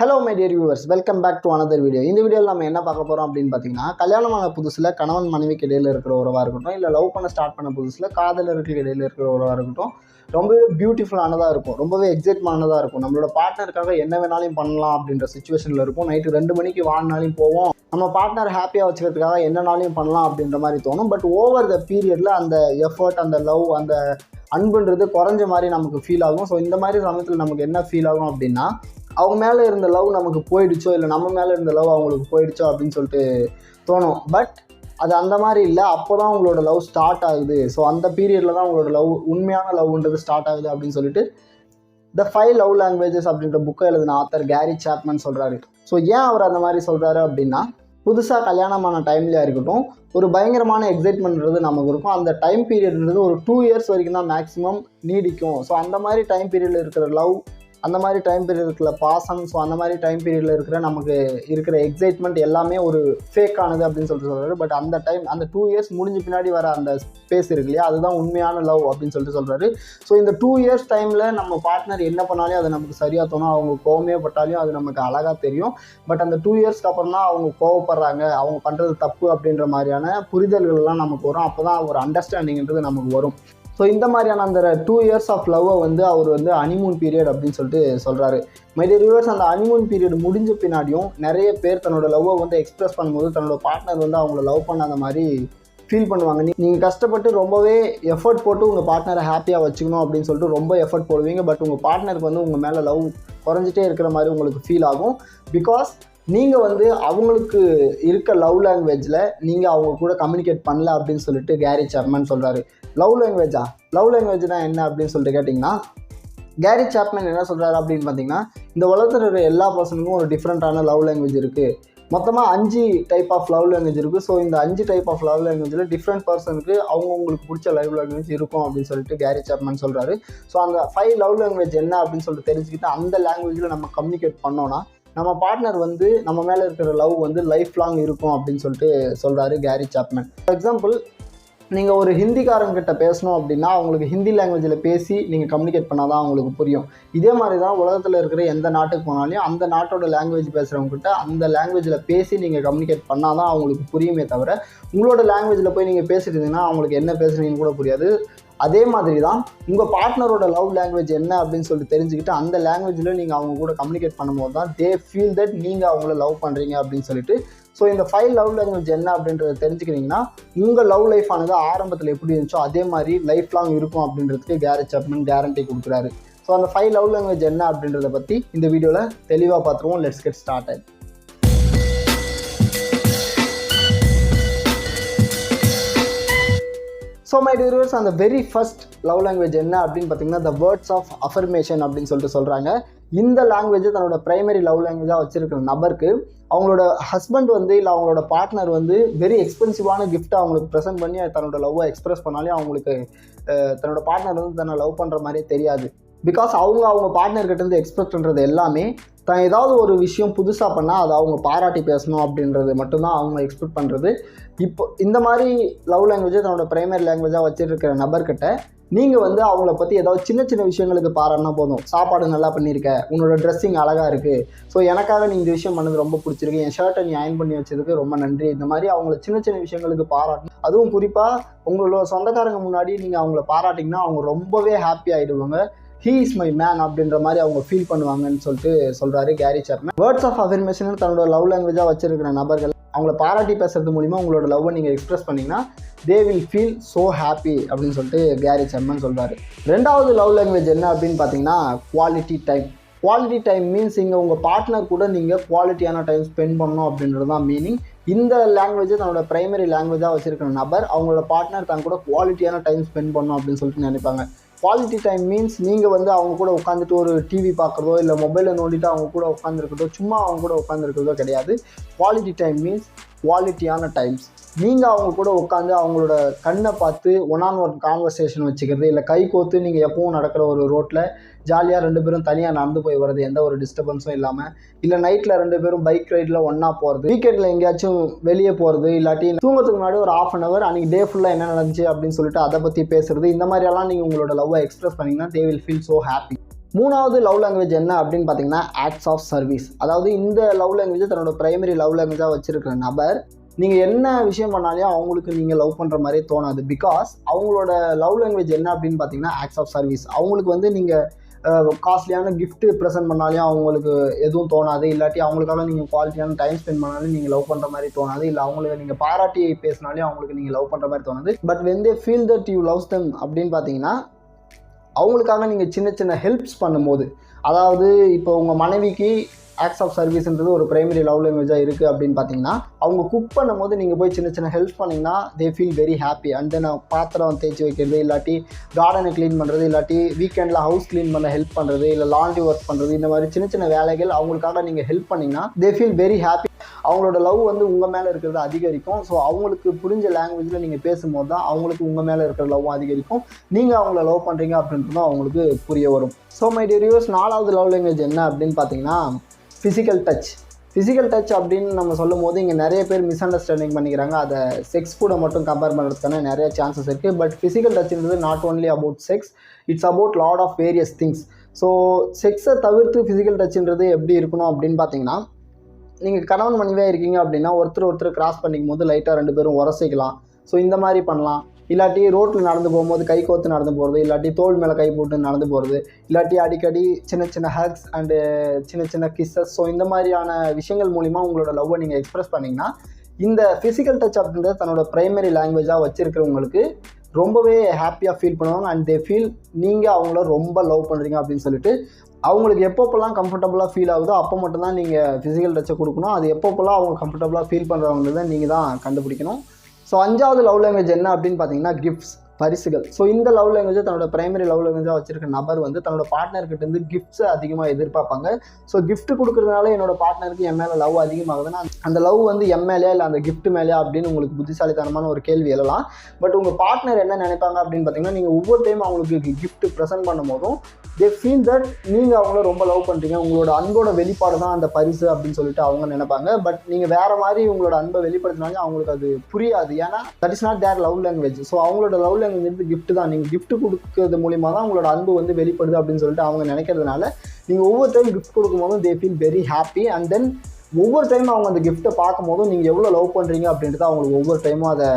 Hello my dear viewers welcome back to another video இந்த வீடியோவில் நம்ம என்ன பார்க்க போகிறோம் அப்படின்னு பார்த்தீங்கன்னா கல்யாணமான புதுசில் கணவன் மனைவிக்கு இடையில் இருக்கிற உறவாக இருக்கட்டும் இல்லை லவ் பண்ண ஸ்டார்ட் பண்ண புதுசில் காதலருக்கு இடையில் இருக்கிற உறவாக இருக்கட்டும் ரொம்பவே பியூட்டிஃபுல்லானதாக இருக்கும். ரொம்பவே எக்ஸைட்மானதாக இருக்கும். நம்மளோட பார்ட்னருக்காக என்ன வேணாலும் பண்ணலாம் அப்படின்ற சுச்சுவேஷனில் இருக்கும் நைட்டு ரெண்டு மணிக்கு வாங்கினாலும் போவோம். நம்ம பார்ட்னர் ஹாப்பியாக வச்சுக்கிறதுக்காக என்னனாலையும் பண்ணலாம் அப்படின்ற மாதிரி தோணும். பட் ஓவர் த பீரியடில் அந்த எஃபர்ட் அந்த லவ் அந்த அன்புன்றது குறைஞ்ச மாதிரி நமக்கு ஃபீல் ஆகும். ஸோ இந்த மாதிரி சமயத்தில் நமக்கு என்ன ஃபீல் ஆகும் அப்படின்னா அவங்க மேலே இருந்த லவ் நமக்கு போயிடுச்சோ இல்லை நம்ம மேலே இருந்த லவ் அவங்களுக்கு போயிடுச்சோ அப்படின்னு சொல்லிட்டு தோணும். பட் அது அந்த மாதிரி இல்லை. அப்போ தான் உங்களோட லவ் ஸ்டார்ட் ஆகுது. ஸோ அந்த பீரியடில் தான் உங்களோட லவ் உண்மையான லவ்ன்றது ஸ்டார்ட் ஆகுது அப்படின்னு சொல்லிட்டு த ஃபைவ் லவ் லாங்குவேஜஸ் அப்படின்ற புக்கை எழுதின ஆத்தர் கேரி சாப்மன் சொல்கிறாரு ஸோ ஏன் அவர் அந்த மாதிரி சொல்கிறாரு அப்படின்னா புதுசாக கல்யாணமான டைம்லையாக இருக்கட்டும் ஒரு பயங்கரமான எக்ஸைட்மெண்ட்ன்றது நமக்கு இருக்கும். அந்த டைம் பீரியட்ன்றது ஒரு டூ இயர்ஸ் வரைக்கும் தான் மேக்ஸிமம் நீடிக்கும். ஸோ அந்த மாதிரி டைம் பீரியடில் இருக்கிற லவ் அந்த மாதிரி டைம் பீரியட் இருக்கிற பாசம் ஸோ அந்த மாதிரி டைம் பீரியடில் இருக்கிற நமக்கு இருக்கிற எக்ஸைட்மெண்ட் எல்லாமே ஒரு ஃபேக் ஆனது அப்படின்னு சொல்லிட்டு சொல்கிறாரு பட் அந்த டைம் அந்த டூ இயர்ஸ் முடிஞ்ச பின்னாடி வர அந்த ஸ்பேஸ் இருக்கு இல்லையா அதுதான் உண்மையான லவ் அப்படின்னு சொல்லிட்டு சொல்கிறாரு ஸோ இந்த டூ இயர்ஸ் டைமில் நம்ம பார்ட்னர் என்ன பண்ணாலும் அது நமக்கு சரியாக தோணும். அவங்க கோவமே பட்டாலையும் அது நமக்கு அழகாக தெரியும். பட் அந்த டூ இயர்ஸ்க்கு அப்புறம் தான் அவங்க கோவப்படுறாங்க. அவங்க பண்ணுறது தப்பு அப்படின்ற மாதிரியான புரிதல்கள்லாம் நமக்கு வரும் அப்போ தான் ஒரு அண்டர்ஸ்டாண்டிங்கிறது நமக்கு வரும். ஸோ இந்த மாதிரியான அந்த டூ இயர்ஸ் ஆஃப் லவ்வை வந்து அவர் வந்து அனிமூன் பீரியட் அப்படின்னு சொல்லிட்டு சொல்கிறாரு மைடி ரிவர்ஸ் அந்த அனிமூன் பீரியட் முடிஞ்ச பின்னாடியும் நிறைய பேர் தன்னோட லவ்வை வந்து எக்ஸ்ப்ரெஸ் பண்ணும்போது தன்னோட பார்ட்னர் வந்து அவங்கள லவ் பண்ணாத மாதிரி ஃபீல் பண்ணுவாங்க. நீ நீங்கள் கஷ்டப்பட்டு ரொம்பவே எஃபர்ட் போட்டு உங்கள் பார்ட்னரை ஹாப்பியாக வச்சுக்கணும் அப்படின்னு சொல்லிட்டு ரொம்ப எஃபர்ட் போடுவீங்க. பட் உங்கள் பார்ட்னருக்கு வந்து உங்கள் மேலே லவ் குறைஞ்சிட்டே இருக்கிற மாதிரி உங்களுக்கு ஃபீல் ஆகும். பிகாஸ் நீங்கள் வந்து அவங்களுக்கு இருக்க லவ் லாங்குவேஜில் நீங்கள் அவங்க கூட கம்யூனிகேட் பண்ணல அப்படின்னு சொல்லிட்டு கேரி சர்மன் சொல்கிறாரு லவ் லாங்குவேஜா லவ் லாங்குவேஜ்னா என்ன அப்படின்னு சொல்லிட்டு கேட்டிங்கன்னா கேரி சாப்மேன் என்ன சொல்கிறாரு அப்படின்னு பார்த்தீங்கன்னா இந்த உலகத்தில் இருக்கிற எல்லா பர்சனுக்கும் ஒரு டிஃப்ரெண்ட்டான லவ் லாங்குவேஜ் இருக்குது மொத்தமாக அஞ்சு டைப் ஆஃப் லவ் லாங்குவேஜ் இருக்குது ஸோ இந்த அஞ்சு டைப் ஆஃப் லவ் லாங்குவேஜில் டிஃப்ரெண்ட் பர்சனுக்கு அவங்கவுங்களுக்கு பிடிச்ச லவ் லாங்குவேஜ் இருக்கும் அப்படின்னு சொல்லிட்டு கேரி சாப்மேன் சொல்கிறாரு ஸோ அந்த ஃபைவ் லவ் லாங்குவேஜ் என்ன அப்படின்னு சொல்லிட்டு தெரிஞ்சுக்கிட்டு அந்த லாங்குவேஜில் நம்ம கம்யூனிகேட் பண்ணோன்னா நம்ம பார்ட்னர் வந்து நம்ம மேலே இருக்கிற லவ் வந்து லைஃப் லாங் இருக்கும் அப்படின்னு சொல்லிட்டு சொல்கிறாரு கேரி சாப்மேன் ஃபார் எக்ஸாம்பிள் நீங்கள் ஒரு ஹிந்திக்காரங்கிட்ட பேசணும் அப்படின்னா அவங்களுக்கு ஹிந்தி லாங்குவேஜில் பேசி நீங்கள் கம்யூனிகேட் பண்ணால் தான் அவங்களுக்கு புரியும். இதே மாதிரி தான் உலகத்தில் இருக்கிற எந்த நாட்டுக்கு போனாலையும் அந்த நாட்டோட லாங்குவேஜ் பேசுகிறவங்ககிட்ட அந்த லாங்குவேஜில் பேசி நீங்கள் கம்யூனிகேட் பண்ணால் தான் அவங்களுக்கு புரியுமே தவிர உங்களோட லாங்குவேஜில் போய் நீங்கள் பேசிட்டு இருந்தீங்கன்னா அவங்களுக்கு என்ன பேசுகிறீங்கன்னு கூட புரியாது. அதே மாதிரி தான் உங்கள் பார்ட்னரோட லவ் லாங்குவேஜ் என்ன அப்படின்னு சொல்லிட்டு தெரிஞ்சுக்கிட்டு அந்த லாங்குவேஜில் நீங்கள் அவங்க கூட கம்யூனிகேட் பண்ணும்போது தான் தே ஃபீல் தட் நீங்கள் அவங்கள லவ் பண்ணுறீங்க அப்படின்னு சொல்லிட்டு ஸோ இந்த ஃபைவ் லவ் லாங்குவேஜ் என்ன அப்படின்றத தெரிஞ்சுக்கிறீங்கன்னா உங்கள் லவ் லைஃப் ஆனது ஆரம்பத்தில் எப்படி இருந்துச்சோ அதே மாதிரி லைஃப் லாங் இருக்கும் அப்படின்றதுக்கு கேரேஜ் சப்மன் கேரண்டி கொடுக்குறாரு. ஸோ அந்த ஃபைவ் லவ் லாங்குவேஜ் என்ன அப்படின்றத பற்றி இந்த வீடியோவில் தெளிவாக பார்த்துருவோம். Let's get start so my dears அந்த வெரி ஃபர்ஸ்ட் லவ் லாங்குவேஜ் என்ன அப்படின்னு பார்த்தீங்கன்னா த வேர்ட்ஸ் ஆஃப் அஃபர்மேஷன் அப்படின்னு சொல்லிட்டு சொல்கிறாங்க இந்த லாங்குவேஜ் தன்னோட பிரைமரி லவ் லாங்குவேஜாக வச்சிருக்கிற நபருக்கு அவங்களோட ஹஸ்பண்ட் வந்து இல்லை அவங்களோட பார்ட்னர் வந்து வெரி எக்ஸ்பென்சிவான கிஃப்ட்டை அவங்களுக்கு ப்ரெசென்ட் பண்ணி தன்னோட லவ்வை எக்ஸ்பிரஸ் பண்ணாலே அவங்களுக்கு தன்னோட பார்ட்னர் வந்து தன்னை லவ் பண்ணுற மாதிரியே தெரியாது. பிகாஸ் அவங்க அவங்க பார்ட்னர்கிட்ட இருந்து எக்ஸ்பெக்ட் பண்ணுறது எல்லாமே தான் ஏதாவது ஒரு விஷயம் புதுசாக பண்ணால் அதை அவங்க பாராட்டி பேசணும் அப்படின்றது மட்டும்தான் அவங்க எக்ஸ்பெக்ட் பண்ணுறது இப்போ இந்த மாதிரி லவ் லாங்குவேஜை தன்னோட ப்ரைமரி லாங்குவேஜாக வச்சுருக்கிற நபர்கிட்ட நீங்கள் வந்து அவங்கள பற்றி ஏதாவது சின்ன சின்ன விஷயங்களுக்கு பாராட்டினா போதும். சாப்பாடு நல்லா பண்ணியிருக்க உன்னோட ட்ரெஸ்ஸிங் அழகாக இருக்குது ஸோ எனக்காக நீ இந்த விஷயம் பண்ணது ரொம்ப பிடிச்சிருக்கு. என் ஷர்ட்டை நீ அயன் பண்ணி வச்சதுக்கு ரொம்ப நன்றி. இந்த மாதிரி அவங்கள சின்ன சின்ன விஷயங்களுக்கு பாராட்டணும். அதுவும் குறிப்பாக உங்களோட சொந்தக்காரங்க முன்னாடி நீங்கள் அவங்கள பாராட்டிங்கன்னா அவங்க ரொம்பவே ஹாப்பி ஆகிடுவாங்க ஹீ இஸ் மை மேன் அப்படின்ற மாதிரி அவங்க ஃபீல் பண்ணுவாங்கன்னு சொல்லிட்டு சொல்கிறாரு Gary Chapman words of affirmation தன்னோட லவ் லாங்குவேஜாக வச்சிருக்கிற நபர்கள் அவங்கள பாராட்டி பேசுறது மூலிமா உங்களோட லவ்வை நீங்கள் எக்ஸ்பிரஸ் பண்ணிங்கன்னா they will feel so happy அப்படின்னு சொல்லிட்டு கேரி சர்மன் சொல்கிறாரு ரெண்டாவது லவ் லாங்குவேஜ் என்ன அப்படின்னு பார்த்தீங்கன்னா quality time quality time means இங்கே உங்கள் பார்ட்னர் கூட நீங்கள் குவாலிட்டியான டைம் ஸ்பெண்ட் பண்ணணும் அப்படின்றது தான் மீனிங் இந்த லாங்குவேஜ் தன்னோட பிரைமரி லாங்குவேஜாக வச்சுருக்கிற நபர் அவங்களோட பார்ட்னர் தான் கூட குவாலிட்டியான டைம் ஸ்பெண்ட் பண்ணணும் அப்படின்னு சொல்லிட்டு நினைப்பாங்க. குவாலிட்டி டைம் மீன்ஸ் நீங்கள் வந்து அவங்க கூட உட்காந்துட்டு ஒரு டிவி பார்க்குறதோ இல்லை மொபைலை நோண்டிட்டு அவங்க கூட உட்காந்துருக்கிறதோ சும்மா அவங்க கூட உட்காந்துருக்கிறதோ கிடையாது. குவாலிட்டி டைம் மீன்ஸ் குவாலிட்டியான டைம்ஸ் நீங்கள் அவங்க கூட உட்காந்து அவங்களோட கண்ணை பார்த்து ஒன் ஆன் ஒன் கான்வர்சேஷன் வச்சுக்கிறது இல்லை கை கோத்து நீங்கள் எப்பவும் நடக்கிற ஒரு ரோட்டில் ஜாலியாக ரெண்டு பேரும் தனியாக நடந்து போய் வர்றது எந்த ஒரு டிஸ்டர்பன்ஸும் இல்லாமல் இல்லை நைட்டில் ரெண்டு பேரும் பைக் ரைடில் ஒன்றா போகிறது வீக்கெண்டில் எங்கேயாச்சும் வெளியே போகிறது இல்லாட்டி தூங்கத்துக்கு முன்னாடி ஒரு ஆஃப் அன் ஹவர் அன்றைக்கி டே ஃபுல்லாக என்ன நடந்துச்சு அப்படின்னு சொல்லிட்டு அதை பற்றி பேசுகிறது இந்த மாதிரியெல்லாம் நீங்கள் உங்களோட லவ்வை எக்ஸ்பிரஸ் பண்ணிங்கன்னா they will feel so happy மூணாவது லவ் லாங்குவேஜ் என்ன அப்படின்னு பார்த்தீங்கன்னா ஆக்ட்ஸ் ஆஃப் சர்வீஸ் அதாவது இந்த லவ் லாங்குவேஜ் தன்னோட பிரைமரி லவ் லாங்குவேஜாக வச்சுருக்கிற நபர் நீங்கள் என்ன விஷயம் பண்ணாலையும் அவங்களுக்கு நீங்கள் லவ் பண்ணுற மாதிரியே தோணாது. பிகாஸ் அவங்களோட லவ் லாங்குவேஜ் என்ன அப்படின்னு பார்த்தீங்கன்னா ஆக்ட்ஸ் ஆஃப் சர்வீஸ் அவங்களுக்கு வந்து நீங்கள் காஸ்ட்லியான கிஃப்ட்டு ப்ரெசென்ட் பண்ணாலையும் அவங்களுக்கு எதுவும் தோணாது. இல்லாட்டி அவங்களுக்காக நீங்கள் குவாலிட்டியான டைம் ஸ்பெண்ட் பண்ணாலும் நீங்கள் லவ் பண்ணுற மாதிரி தோணாது. இல்லை அவங்களுக்கு நீங்கள் பாராட்டி பேசினாலையும் அவங்களுக்கு நீங்கள் லவ் பண்ணுற மாதிரி தோணாது. But when they feel that you loves them அப்படின்னு பார்த்தீங்கன்னா அவங்களுக்காக நீங்கள் சின்ன சின்ன ஹெல்ப்ஸ் பண்ணும்போது அதாவது இப்போ உங்கள் மனைவிக்கு ஆக்ட்ஸ் ஆஃப் சர்வீஸ்ன்றது ஒரு பிரைமரி லவ் லாங்குவேஜாக இருக்குது அப்படின்னு பார்த்தீங்கன்னா அவங்க குக் பண்ணும்போது நீங்கள் போய் சின்ன சின்ன ஹெல்ப் பண்ணிங்கன்னா they feel very happy and then பாத்திரம் தேய்ச்சி வைக்கிறது இல்லாட்டி கார்டனை க்ளீன் பண்ணுறது இல்லாட்டி வீக்கெண்டில் ஹவுஸ் க்ளீன் பண்ண ஹெல்ப் பண்ணுறது இல்லை லாண்ட்ரி ஒர்க் பண்ணுறது இந்த மாதிரி சின்ன சின்ன வேலைகள் அவங்களுக்காக நீங்கள் ஹெல்ப் பண்ணிங்கன்னா தே ஃபீல் வெரி ஹாப்பி அவங்களோட லவ் வந்து உங்கள் மேலே இருக்கிறது அதிகரிக்கும். ஸோ அவங்களுக்கு புரிஞ்ச லாங்குவேஜில் நீங்கள் பேசும்போது தான் அவங்களுக்கு உங்கள் மேலே இருக்கிற லவ்வும் அதிகரிக்கும். நீங்கள் அவங்கள லவ் பண்ணுறீங்க அப்படின்றதும் அவங்களுக்கு புரிய வரும். ஸோ மை டியர்ஸ் நாலாவது லவ் லாங்குவேஜ் என்ன அப்படின்னு பார்த்தீங்கன்னா ஃபிசிக்கல் டச் ஃபிசிக்கல் டச் அப்படின்னு நம்ம சொல்லும் போது இங்கே நிறைய பேர் மிஸ் அண்டர்ஸ்டாண்டிங் பண்ணிக்கிறாங்க. அதை செக்ஸ் கூட மட்டும் கம்பேர் பண்ணுறதுக்கான நிறைய சான்சஸ் இருக்குது but physical டச்ன்றது not only about sex it's about lot of various things so செக்ஸை தவிர்த்து ஃபிசிக்கல் டச்ன்றது எப்படி இருக்கணும் அப்படின்னு பார்த்தீங்கன்னா நீங்கள் கணவன் மனைவியாக இருக்கீங்க அப்படின்னா ஒருத்தர் ஒருத்தர் கிராஸ் பண்ணிக்கும் போது லைட்டாக ரெண்டு பேரும் உரசிக்கலாம். ஸோ இந்த மாதிரி பண்ணலாம். இல்லாட்டி ரோட்டில் நடந்து போகும்போது கை கோத்து நடந்து போகிறது இல்லாட்டி தோள் மேலே கை போட்டு நடந்து போகிறது இல்லாட்டி அடிக்கடி சின்ன சின்ன ஹக்ஸ் அண்டு சின்ன சின்ன கிஸ்ஸஸ் ஸோ இந்த மாதிரியான விஷயங்கள் மூலிமா உங்களோட லவ்வை நீங்கள் எக்ஸ்ப்ரெஸ் பண்ணிங்கன்னா இந்த ஃபிசிக்கல் டச் அப்படின்றத தன்னோட ப்ரைமரி லாங்குவேஜாக வச்சுருக்கிறவங்களுக்கு ரொம்பவே ஹாப்பியாக ஃபீல் பண்ணுவாங்க. அண்ட் தே ஃபீல் நீங்கள் அவங்கள ரொம்ப லவ் பண்ணுறீங்க அப்படின்னு சொல்லிட்டு அவங்களுக்கு எப்பப்போல்லாம் கம்ஃபர்டபுளாக ஃபீல் ஆகுதோ அப்போ மட்டும்தான் நீங்கள் ஃபிசிக்கல் டச்சை கொடுக்கணும். அது எப்பப்போல்லாம் அவங்க கம்ஃபர்டபுளாக ஃபீல் பண்ணுறவங்க நீங்கள் தான் கண்டுபிடிக்கணும். ஸோ அஞ்சாவது லவ் லாங்குவேஜ் என்ன அப்படின்னு பார்த்தீங்கன்னா கிஃப்ட்ஸ் பரிசுகள். ஸோ இந்த லவ் லாங்குவேஜை தன்னோட பிரைமரி லவ் லாங்குவேஜாக வச்சிருக்க நபர் வந்து தன்னோட பார்ட்னர்கிட்ட இருந்து கிஃப்ட்ஸை அதிகமாக எதிர்பார்ப்பாங்க. ஸோ கிஃப்ட் கொடுக்குறதுனால என்னோட பார்ட்னருக்கு என் மேலே லவ் அதிகமாகுதுன்னா அந்த லவ் வந்து எம் மேலேயா இல்லை அந்த கிஃப்ட் மேலேயா அப்படின்னு உங்களுக்கு புத்திசாலித்தனமான ஒரு கேள்வி எழலாம். பட் உங்கள் பார்ட்னர் என்ன நினைப்பாங்க அப்படின்னு பார்த்தீங்கன்னா நீங்கள் ஒவ்வொரு டைம் அவங்களுக்கு கிஃப்ட் ப்ரெசென்ட் பண்ணும்போதும் தே ஃபீல் தட் நீங்கள் அவங்கள ரொம்ப லவ் பண்ணுறீங்க உங்களோட அன்போட வெளிப்பாடு தான் அந்த பரிசு அப்படின்னு சொல்லிட்டு அவங்க நினைப்பாங்க. பட் நீங்கள் வேறு மாதிரி உங்களோட அன்பை வெளிப்படுத்தினாலும் அவங்களுக்கு அது புரியாது. ஏன்னா that is not their love language so அவங்களோட லவ் லாங்குவேஜ் வந்து கிஃப்ட் தான். நீங்கள் கிஃப்ட் கொடுக்கறது மூலிமா தான் உங்களோட அன்பு வந்து வெளிப்படுது அப்படின்னு சொல்லிட்டு அவங்க நினைக்கிறதுனால நீங்கள் ஒவ்வொரு time gift கொடுக்கும்போதும் they feel very happy and then ஒவ்வொரு டைம் அவங்க அந்த கிஃப்ட்டை பார்க்கும்போதும் நீங்கள் எவ்வளோ லவ் பண்ணுறீங்க அப்படின்றது அவங்களுக்கு ஒவ்வொரு டைமும் அதை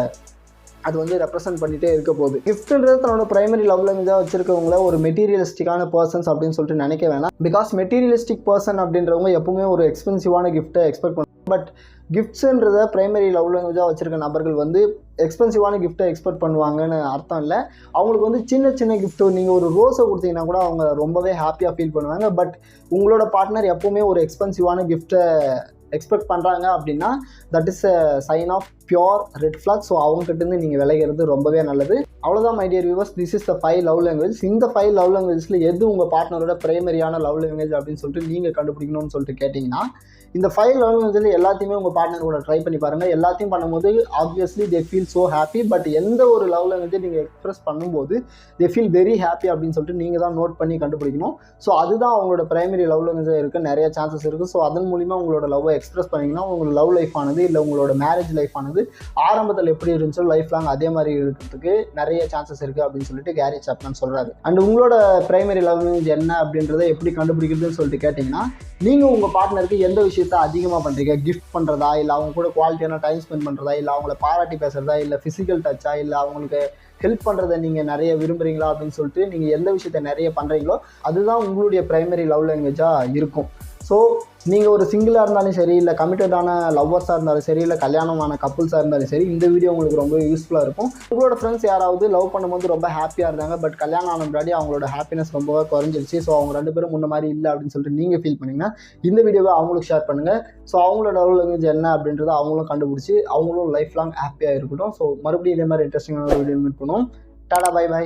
அது வந்து ரெப்ரசென்ட் பண்ணிட்டே இருக்க போகுது. கிஃப்ட்ன்றது தன்னோட பிரைமரி லவ் லாங்குவேஜாக வச்சிருக்கவங்கள ஒரு மெட்டீரியலிஸ்டிக்கான பர்சன்ஸ் அப்படின்னு சொல்லிட்டு நினைக்க வேணாம். பிகாஸ் மெட்டீரியலிஸ்டிக் பர்சன் அப்படின்றவங்க எப்பவுமே ஒரு எக்ஸ்பென்சிவான கிஃப்ட்டை எக்ஸ்பெக்ட் பண்ண பட் கிஃப்ட்ஸுன்றத பிரைமரி லவ் லாங்குவேஜாக வச்சுருக்க நபர்கள் வந்து எக்ஸ்பென்சிவான கிஃப்ட்டை எக்ஸ்பெக்ட் பண்ணுவாங்கன்னு அர்த்தம் இல்லை. அவங்களுக்கு வந்து சின்ன சின்ன கிஃப்ட்டு நீங்கள் ஒரு ரோஸை கொடுத்தீங்கன்னா கூட அவங்க ரொம்பவே ஹாப்பியாக ஃபீல் பண்ணுவாங்க. பட் உங்களோட பார்ட்னர் எப்போவுமே ஒரு எக்ஸ்பென்சிவான கிஃப்ட்டை எக்ஸ்பெக்ட் பண்ணுறாங்க அப்படின்னா that is a sign of pure red flag so அவங்ககிட்டருந்து நீங்கள் விளையிறது ரொம்பவே நல்லது. அவ்வளோதான் my dear viewers this is the five love language இந்த ஃபைவ் லவ் லாங்குவேஜில் எது உங்கள் பார்ட்னரோட பிரைமரியான லவ் லாங்குவேஜ் அப்படின்னு சொல்லிட்டு நீங்கள் கண்டுபிடிக்கணும்னு சொல்லிட்டு கேட்டிங்கன்னா இந்த ஃபைவ் லவ் லாங்குவேஜில் எல்லாத்தையுமே உங்கள் பார்ட்னர் கூட ட்ரை பண்ணி பாருங்கள் எல்லாத்தையும் பண்ணும்போது obviously they feel so happy but எந்த ஒரு லவ் லாங்குவேஜை நீங்கள் எக்ஸ்பிரஸ் பண்ணும்போது தே ஃபீல் வெரி ஹாப்பி அப்படின்னு சொல்லிட்டு நீங்கள் தான் நோட் பண்ணி கண்டுபிடிக்கணும். ஸோ அதுதான் அவங்களோட பிரைமரி லவ் லாங்குவேஜாக இருக்க நிறைய சான்சஸ் இருக்குது ஸோ அதன் மூலிமா உங்களோட லவ்வை எக்ஸ்பிரஸ் பண்ணிங்கன்னா உங்களோட லவ் லைஃப் ஆனது இல்லை உங்களோட மேரேஜ் லைஃப் ஆனது ஆரம்பத்தில் எப்படி இருந்துச்சோ லைஃப் லாங் அதே மாதிரி இருக்கிறதுக்கு நிறைய சான்சஸ் இருக்குது அப்படின்னு சொல்லிட்டு கேரி சாப்மன் சொல்கிறாரு அண்ட் உங்களோட பிரைமரி லவ் என்ன அப்படின்றத எப்படி கண்டுபிடிக்கிறதுன்னு சொல்லிட்டு கேட்டிங்கன்னா நீங்கள் உங்கள் பார்ட்னருக்கு எந்த விஷயத்த அதிகமாக பண்ணுறீங்க கிஃப்ட் பண்ணுறதா இல்லை அவங்க கூட குவாலிட்டியான டைம் ஸ்பெண்ட் பண்ணுறதா இல்லை அவங்கள பாராட்டி பேசுகிறதா இல்லை ஃபிசிக்கல் டச்சா இல்லை அவங்களுக்கு ஹெல்ப் பண்ணுறதை நீங்கள் நிறைய விரும்புகிறீங்களா அப்படின்னு சொல்லிட்டு நீங்கள் எந்த விஷயத்த நிறைய பண்ணுறீங்களோ அதுதான் உங்களுடைய ப்ரைமரி லவ் லாங்குவேஜாக இருக்கும். ஸோ நீங்கள் ஒரு சிங்கிளாக இருந்தாலும் சரி இல்லை கமிட்டடான லவ்வர்ஸாக இருந்தாலும் சரி இல்லை கல்யாணமான கப்புள்ஸாக இருந்தாலும் சரி இந்த வீடியோ உங்களுக்கு ரொம்ப யூஸ்ஃபுல்லாக இருக்கும். உங்களோட ஃப்ரெண்ட்ஸ் யாராவது லவ் பண்ணும்போது ரொம்ப ஹாப்பியாக இருந்தாங்க பட் கல்யாணம் ஆன முன்னாடி அவங்களோட ஹாப்பினஸ் ரொம்ப குறைஞ்சிருச்சு. ஸோ அவங்க ரெண்டு பேரும் முன்ன மாதிரி இல்லை அப்படின்னு சொல்லிட்டு நீங்கள் ஃபீல் பண்ணீங்கன்னா இந்த வீடியோவை அவங்களுக்கு ஷேர் பண்ணுங்கள் ஸோ அவங்களோட லவ் லாங்குவேஜ் என்ன அப்படின்றத அவங்களும் கண்டுபிடிச்சி அவங்களும் லைஃப் லாங் ஹாப்பியாக இருக்கட்டும். ஸோ மறுபடியும் இதே மாதிரி இன்ட்ரெஸ்டிங்கான வீடியோ மீட் பண்ணுவோம். Tata bye by